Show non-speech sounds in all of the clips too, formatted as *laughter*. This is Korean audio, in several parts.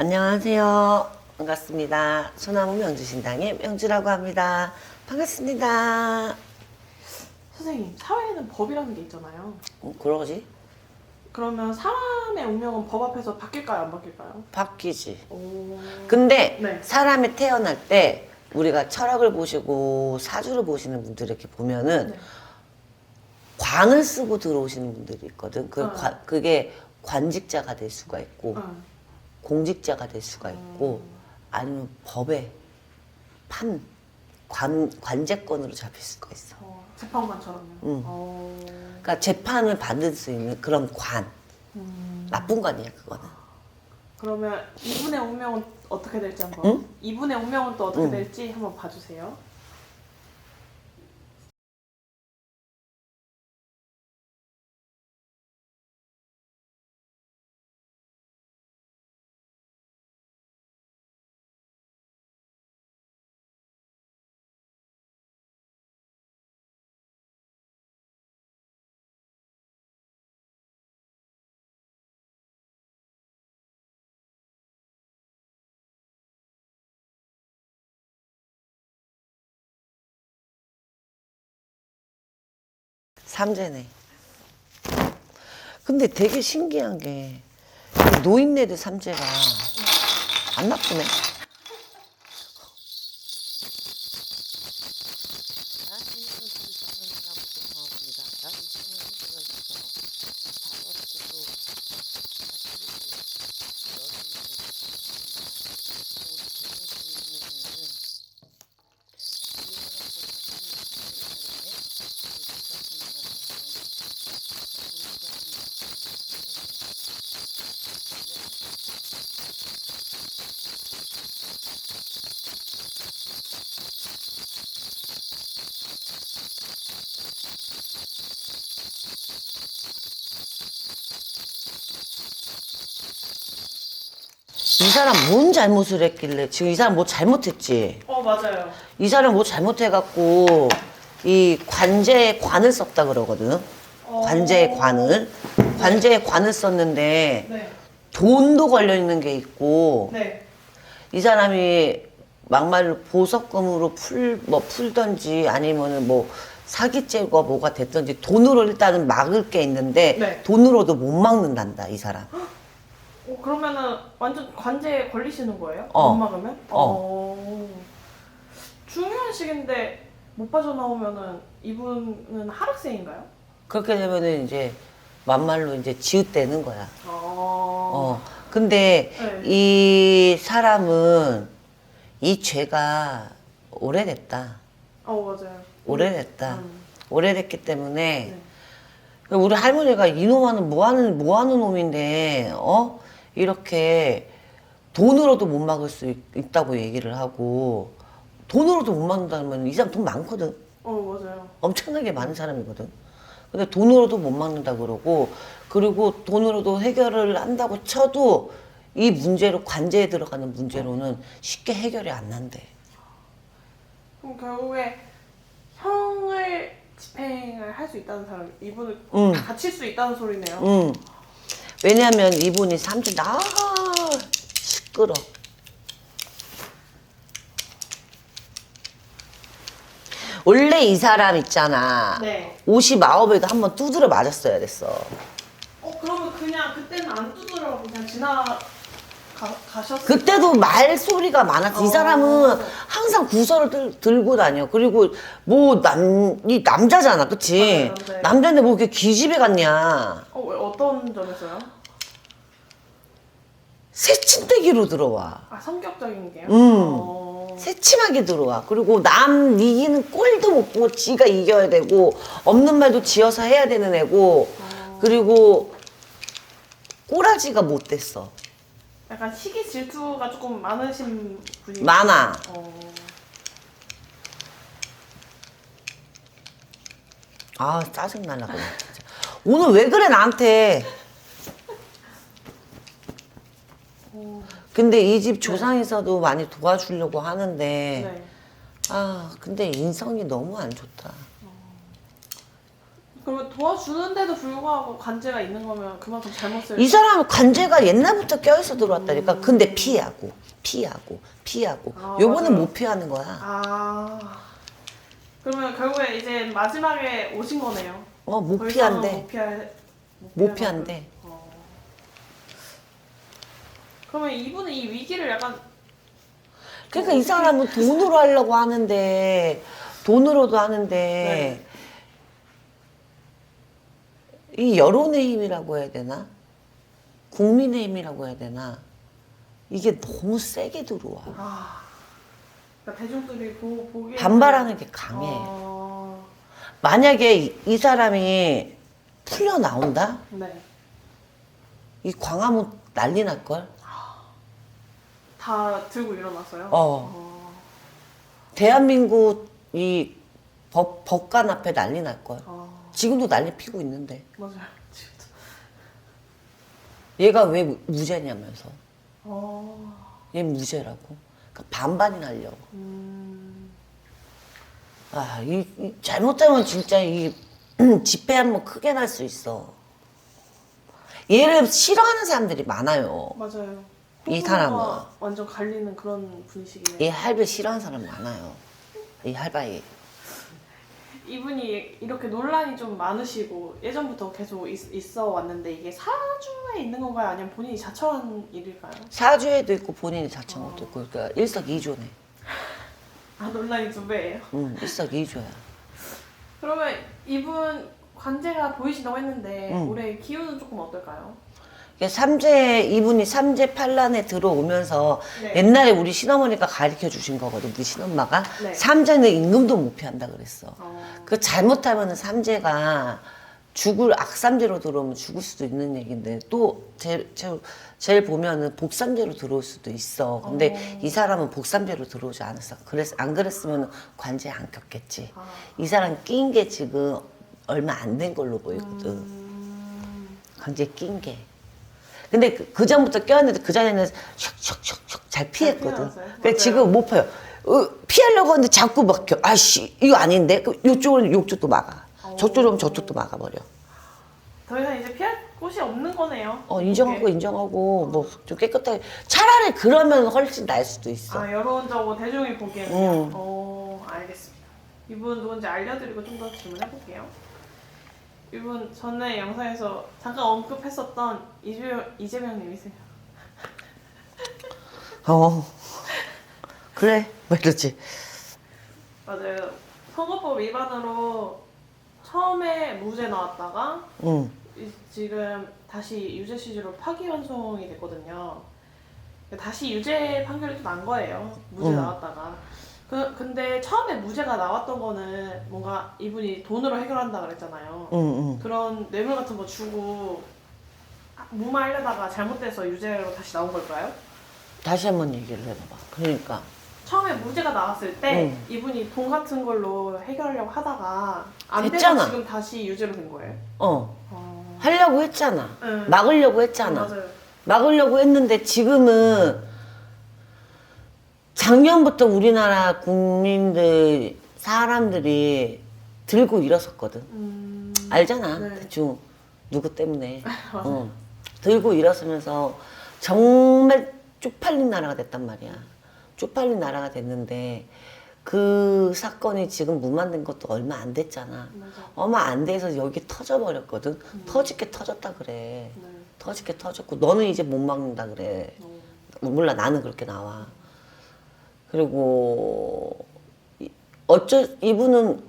안녕하세요. 반갑습니다. 소나무 명주신당의 명주라고 합니다. 반갑습니다. 선생님, 사회에는 법이라는 게 있잖아요. 어, 그러지? 그러면 사람의 운명은 법 앞에서 바뀔까요, 안 바뀔까요? 바뀌지. 오. 근데 네. 사람이 태어날 때 우리가 철학을 보시고 사주를 보시는 분들 이렇게 보면은 네. 관을 쓰고 들어오시는 분들이 있거든. 그 어. 관- 그게 관직자가 될 수가 있고 응. 공직자가 될 수가 있고 아니면 법의 판 관, 관제권으로 잡힐 수가 있어. 어, 재판관처럼요. 응. 어. 그러니까 재판을 받을 수 있는 그런 관. 음. 나쁜 관이야 그거는. 그러면 이분의 운명은 어떻게 될지 한번. 응? 이분의 운명은 또 어떻게 응. 될지 한번 봐주세요. 삼재네. 근데 되게 신기한 게이 노인네들 삼재가 안 나쁘네. 이 사람 뭔 잘못을 했길래 지금 이 사람 뭐 잘못했지? 어, 맞아요. 이 사람 뭐 잘못해갖고 이 관제에 관을 썼다 그러거든. 어. 관제에 관을 관제에 관을 썼는데 네. 돈도 걸려 있는 게 있고 네. 이 사람이 막말로 보석금으로 풀 뭐 풀던지 아니면은 뭐 사기죄가 뭐가 됐던지 돈으로 일단은 막을 게 있는데 네. 돈으로도 못 막는단다 이 사람. 어, 그러면은 완전 관제에 걸리시는 거예요? 어. 못 막으면? 어. 중요한 시기인데 못 빠져나오면은 이분은 하락세인가요? 그렇게 되면은 이제 막말로 이제 지읒대는 거야. 어. 어. 근데 네. 이 사람은 이 죄가 오래됐다. 어, 맞아요. 오래됐다. 음. 오래됐기 때문에 네. 우리 할머니가 이놈아는 뭐 하는 뭐 하는 놈인데 어 이렇게 돈으로도 못 막을 수 있, 있다고 얘기를 하고 돈으로도 못 막는다면 이 사람 돈 많거든. 어, 맞아요. 엄청나게 많은 사람이거든. 근데 돈으로도 못 막는다 그러고 그리고 돈으로도 해결을 한다고 쳐도 이 문제로 관제에 들어가는 문제로는 쉽게 해결이 안 난대. 그럼 결국에 형을 집행을 할 수 있다는 사람, 이분을 응. 다칠 수 있다는 소리네요. 응. 왜냐면 이분이 삼촌 나 시끄러. 원래 이 사람 있잖아. 네. 59에도 한 번 두드려 맞았어야 됐어. 어, 그러면 그냥 그때는 안 두드려고 그냥 지나 가, 가셨어요? 그때도 말소리가 많았지. 이 어. 사람은 항상 구설을 들, 들고 다녀. 그리고 뭐 남, 이 남자잖아. 그치? 맞아요, 네. 남자인데 뭐 이렇게 기집애 같냐. 어, 왜 어떤 점에서요? 새침대기로 들어와. 아, 성격적인 게요? 음. 어. 새침하게 들어와. 그리고 남 이기는 꼴도 못 보고 지가 이겨야 되고, 없는 말도 지어서 해야 되는 애고, 그리고 꼬라지가 못 됐어. 약간 시기 질투가 조금 많으신 분이 많아. 어. 아, 짜증 날라, 그래. 진짜. 오늘 왜 그래, 나한테. 어. 근데 이 집 조상에서도 많이 도와주려고 하는데, 네. 아, 근데 인성이 너무 안 좋다. 그러면 도와주는데도 불구하고 관제가 있는 거면 그만큼 잘못 쓸이 사람은 관제가 옛날부터 껴있어 들어왔다니까. 근데 피하고, 피하고, 피하고. 아, 요번엔 맞아요. 못 피하는 거야. 아 그러면 결국에 이제 마지막에 오신 거네요. 어, 못 더 이상은 피한대. 못 피할 못 피한대. 어. 그러면 이분은 이 위기를 약간 그러니까 이 사람은 돈으로 하려고 하는데, 돈으로도 하는데, 네. 이 여론의 힘이라고 해야 되나? 국민의 힘이라고 해야 되나? 이게 너무 세게 들어와. 아 그러니까 대중들이 보, 보기에 반발하는 게 강해. 어, 만약에 이, 이 사람이 풀려 나온다? 네. 이 광화문 난리 날걸? 다 들고 일어났어요. 어. 대한민국 이 법, 법관 앞에 난리 날걸? 어, 지금도 난리 피고 있는데. 맞아요. *laughs* 지금도. 얘가 왜 무- 무죄냐면서. 어, 얘 무죄라고. 그러니까 반반이 날려고. 음, 아, 이, 이 잘못하면 진짜 이 *clears throat* 집회 한번 크게 날 수 있어. 얘를 싫어하는 사람들이 많아요. 맞아요. 이 호불호가 사람은. 완전 갈리는 그런 분위기네요. 얘 할배 싫어하는 사람 많아요. 이 할바이. 이분이 이렇게 논란이 좀 많으시고 예전부터 계속 있, 어 왔는데 이게 사주에 있는 건가요? 아니면 본인이 자처한 일일까요? 사주에도 있고 본인이 자처한 것도 있고 그러니까 일석이조네. 아 논란이 두 배예요. 응, 일석이조야. 그러면 이분 관제가 보이신다고 했는데 응. 올해 기운은 조금 어떨까요? 삼재 이분이 삼재 판란에 들어오면서 네. 옛날에 우리 신어머니가 가르쳐 주신 거거든. 우리 신엄마가 네. 삼재는 임금도 못 피한다 그랬어. 어, 그 잘못하면 삼재가 죽을 악삼재로 들어오면 죽을 수도 있는 얘긴데 또 제, 제, 제일 보면은 복삼재로 들어올 수도 있어. 근데 어. 이 사람은 복삼재로 들어오지 않았어. 그래서 안 그랬으면 관제 안 꼈겠지. 아. 이 사람 낀게 지금 얼마 안 된 걸로 보이거든. 음, 관제 낀 게. 근데 그, 그 전부터 껴왔는데 그 전에는 슉슉슉슉 잘 피했거든. 근데. 지금 못 펴요. 어, 피하려고 하는데 자꾸 막혀. 아씨 이거 아닌데? 그 요쪽은 요쪽도 막아. 어. 저쪽은 저쪽도 막아버려. 더 이상 이제 피할 곳이 없는 거네요. 어 인정하고 이게. 인정하고 뭐 좀 깨끗하게 차라리 그러면 훨씬 나을 수도 있어. 아 여론적으로 대중이 보기에는 응. 어 알겠습니다. 이분 누군지 알려드리고 좀 더 질문해 볼게요. 이분 전에 영상에서 잠깐 언급했었던 이재명 이재명님이세요. 어 그래 왜 이러지? 맞아요. 선거법 위반으로 처음에 무죄 나왔다가 응. 이- 지금 다시 유죄 취지로 파기환송이 됐거든요. 다시 유죄 판결이 또 난 거예요. 무죄 음. 나왔다가. 그 근데 처음에 무죄가 나왔던 거는 뭔가 이분이 돈으로 해결한다 그랬잖아요. 응, 응. 그런 뇌물 같은 거 주고 무마하려다가 잘못돼서 유죄로 다시 나온 걸까요? 다시 한 번 얘기를 해봐봐. 그러니까 처음에 무죄가 나왔을 때 음. 이분이 돈 같은 걸로 해결하려고 하다가 안 돼서 됐잖아. 지금 다시 유죄로 된 거예요. 어 어... 하려고 했잖아. 응. 막으려고 했잖아. 맞아요. 막으려고 했는데 지금은 작년부터 우리나라 국민들 사람들이 들고 일어섰거든. 음... 알잖아 네. 대충 누구 때문에. *laughs* 어. 들고 일어서면서 정말 쪽팔린 나라가 됐단 말이야. 쪽팔린 나라가 됐는데 그 사건이 지금 무만된 것도 얼마 안 됐잖아. 맞아. 얼마 안 돼서 여기 터져버렸거든. 음. 터질게 터졌다 그래. 네. 터질게 터졌고 너는 이제 못 막는다 그래. 어. 몰라 나는 그렇게 나와. 그리고 이- 어쩌 이분은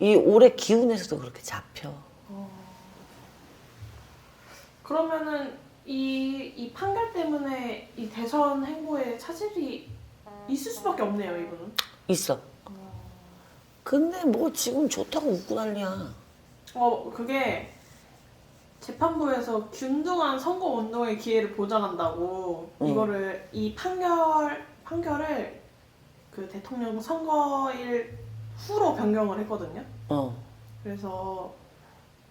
이 올해 기운에서도 그렇게 잡혀. 그러면은 이, 이 판결 때문에 이 대선 행보에 차질이 있을 수밖에 없네요, 이분은. 있어. 근데 뭐 지금 좋다고 웃고 난리야. 어, 그게 재판부에서 균등한 선거 운동의 기회를 보장한다고 음. 이거를 이 판결 판결을 그 대통령 선거일 후로 변경을 했거든요. 어. 그래서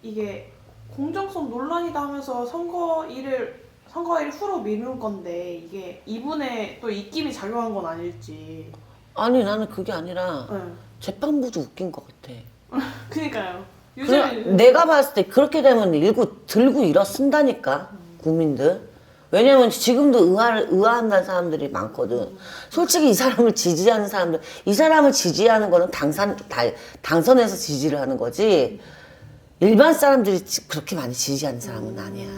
이게 공정성 논란이다 하면서 선거일을 선거일 후로 미룬 건데 이게 이분의 또 입김이 작용한 건 아닐지. 아니 나는 그게 아니라 응. 재판부도 웃긴 것 같아. *laughs* 그니까요. 그래, 내가 봤을 때 그렇게 되면 일구 들고 일어선다니까 국민들. 왜냐면 지금도 의아를 의아한다는 사람들이 많거든. 솔직히 이 사람을 지지하는 사람들, 이 사람을 지지하는 거는 당선 다, 당선해서 지지를 하는 거지. 일반 사람들이 지- 그렇게 많이 지지하는 사람은 아니야.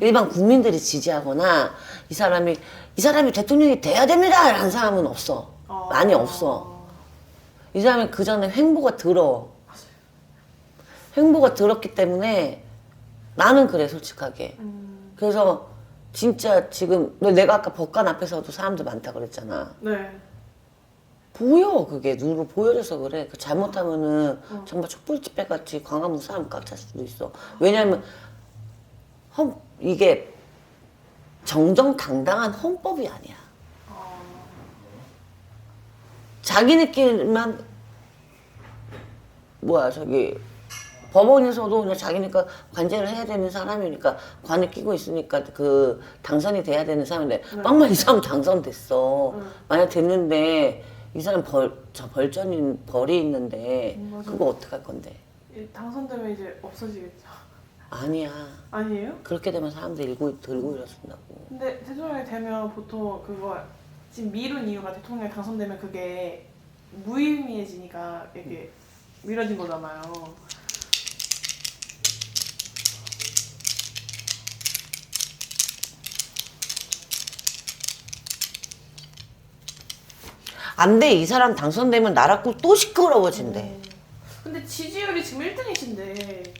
일반 국민들이 지지하거나 이 사람이 이 사람이 대통령이 돼야 됩니다 라는 사람은 없어. 어. 많이 없어. 이 사람이 그 전에 횡보가 들어. 횡보가 들었기 때문에 나는 그래 솔직하게. 음, 그래서 진짜 지금 너 내가 아까 법관 앞에서도 사람들 많다 그랬잖아. 네. 보여 그게 눈으로 보여져서 그래. 그 잘못하면은 정말 촛불집회 같이 광화문 사람 꽉 찰 수도 있어. 왜냐면 헌 이게 정정당당한 헌법이 아니야. 어, 자기네끼리만 뭐야 저기 법원에서도 그냥 자기니까 관제를 해야 되는 사람이니까 관을 끼고 있으니까 그 당선이 돼야 되는 사람인데 빵만 이 사람 당선됐어 만약 됐는데 이 사람 벌 저 벌전인 벌이 있는데 음. 그거 어떡할 건데 이 당선되면 이제 없어지겠죠. 아니야 아니에요? 그렇게 되면 사람들이 일고 들고 일어선다고 근데 대통령이 되면 보통 그거 지금 미룬 이유가 대통령이 당선되면 그게 무의미해지니까 이게 미뤄진 거잖아요. 안 돼 이 사람 당선되면 나라 꼴또 시끄러워진대 근데 지지율이 지금 1등이신데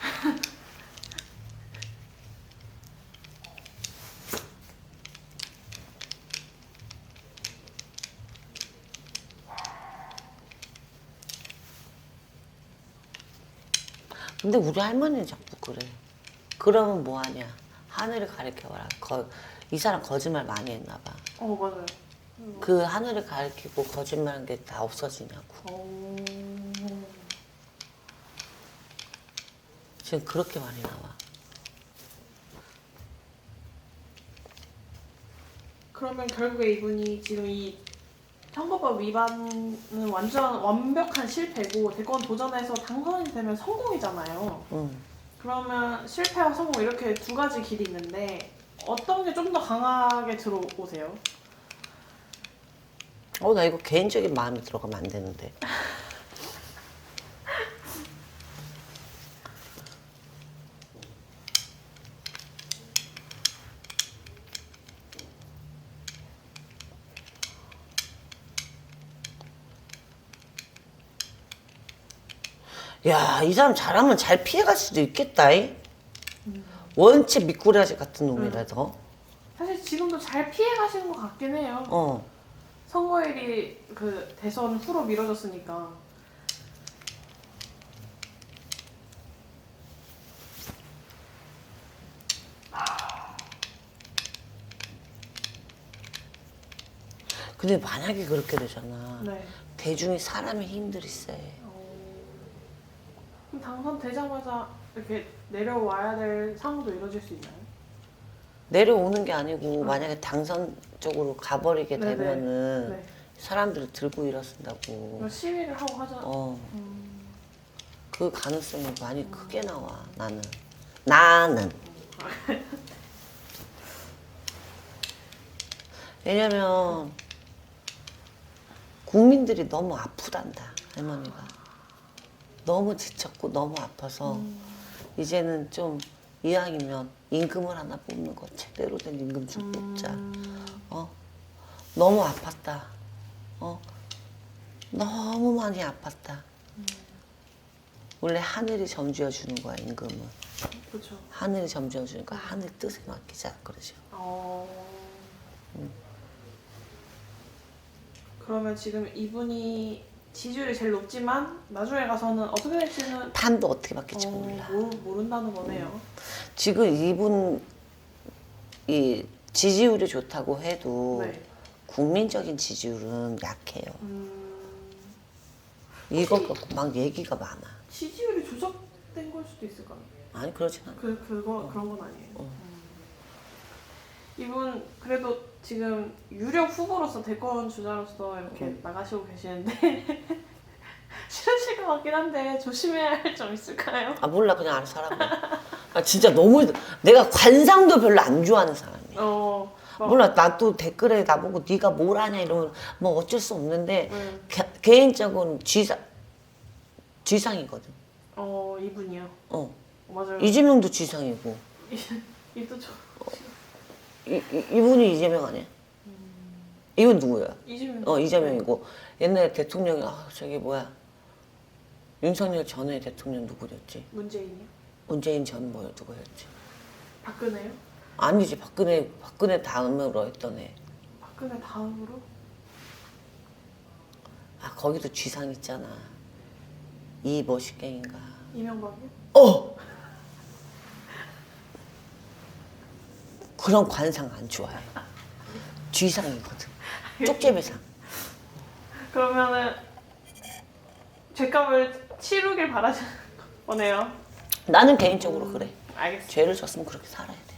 *laughs* 근데 우리 할머니는 자꾸 그래. 그러면 뭐하냐? 하늘을 가리켜봐라. 거, 이 사람 거짓말 많이 했나 봐. 어 맞아요. 그 하늘을 가리키고 거짓말한 게 다 없어지냐고. 어... 지금 그렇게 많이 나와. 그러면 결국에 이분이 지금 이 선거법 위반은 완전 완벽한 실패고 대권 도전해서 당선이 되면 성공이잖아요. 응. 그러면 실패와 성공 이렇게 두 가지 길이 있는데 어떤 게 좀 더 강하게 들어오세요? 어, 나 이거 개인적인 마음이 들어가면 안 되는데. 야, 이 사람 잘하면 잘 피해갈 수도 있겠다. 이. 원체 미꾸라지 같은 놈이라서. 사실 지금도 잘 피해 가시는 것 같긴 해요. 어. 선거일이 그 대선 후로 미뤄졌으니까. 근데 만약에 그렇게 되잖아. 네. 대중이 사람의 힘들이 세. 어... 그럼 당선되자마자 이렇게 내려와야 될 상황도 이루어질 수 있나요? 내려오는 게 아니고 만약에 당선 쪽으로 가버리게 네네. 되면은 네. 사람들을 들고 일어선다고. 그럼 시위를 하고 하자. 어, 음... 그 가능성이 많이 크게 나와. 나는. 나는. *laughs* 왜냐면 국민들이 너무 아프단다 할머니가 너무 지쳤고 너무 아파서 이제는 좀 이왕이면 임금을 하나 뽑는 거 제대로 된 임금 좀 뽑자 어? 너무 아팠다. 어? 너무 많이 아팠다. 원래 하늘이 점지어 주는 거야 임금은. 그렇죠. 하늘이 점지어 주니까 하늘 뜻에 맡기자 그러죠 어... 그러면 지금 이분이 지지율이 제일 높지만 나중에 가서는 어떻게 될지는 판도 어떻게 바뀔지 어, 몰라 모르, 모른다는 거네요. 지금 이분 이 지지율이 좋다고 해도 네. 국민적인 지지율은 약해요. 음, 이거 갖고 막 얘기가 많아. 지지율이 조작된 걸 수도 있을까요? 아니 그러진 않아. 그 그거 그런 건 아니에요. 음. 이분 그래도 지금 유력 후보로서 대권 주자로서 이렇게 나가시고 계시는데 *laughs* 싫으실 것 같긴 한데 조심해야 할 점 있을까요? 아 몰라 그냥 알아서 하라고. 아 진짜 너무 내가 관상도 별로 안 좋아하는 사람이야. 어, 막, 몰라 나 또 댓글에 나보고 네가 뭘 하냐 이러면 뭐 어쩔 수 없는데 음. 개, 개인적으로는 쥐상 쥐상이거든. 어 이분이요. 어 맞아요. 이재명도 쥐상이고 *laughs* 이도 저 이, 이, 이 분이 이재명 아니야? 이분 누구야? 이재명. 어 이재명이고 옛날에 대통령이 아 저기 뭐야 윤석열 전에 대통령 누구였지? 문재인이요? 문재인 전 뭐야 누구였지? 박근혜요? 아니지 박근혜 박근혜 다음으로 했던 애. 박근혜 다음으로? 아 거기도 쥐상 있잖아. 이 머시갱인가? 이명박이요? 어. 그런 관상 안 좋아해. 쥐상이거든. 쪽제비상. 그러면은 죄값을 치르길 바라시는 거네요. 나는 개인적으로 그래. 알겠습니다. 죄를 졌으면 그렇게 살아야 돼.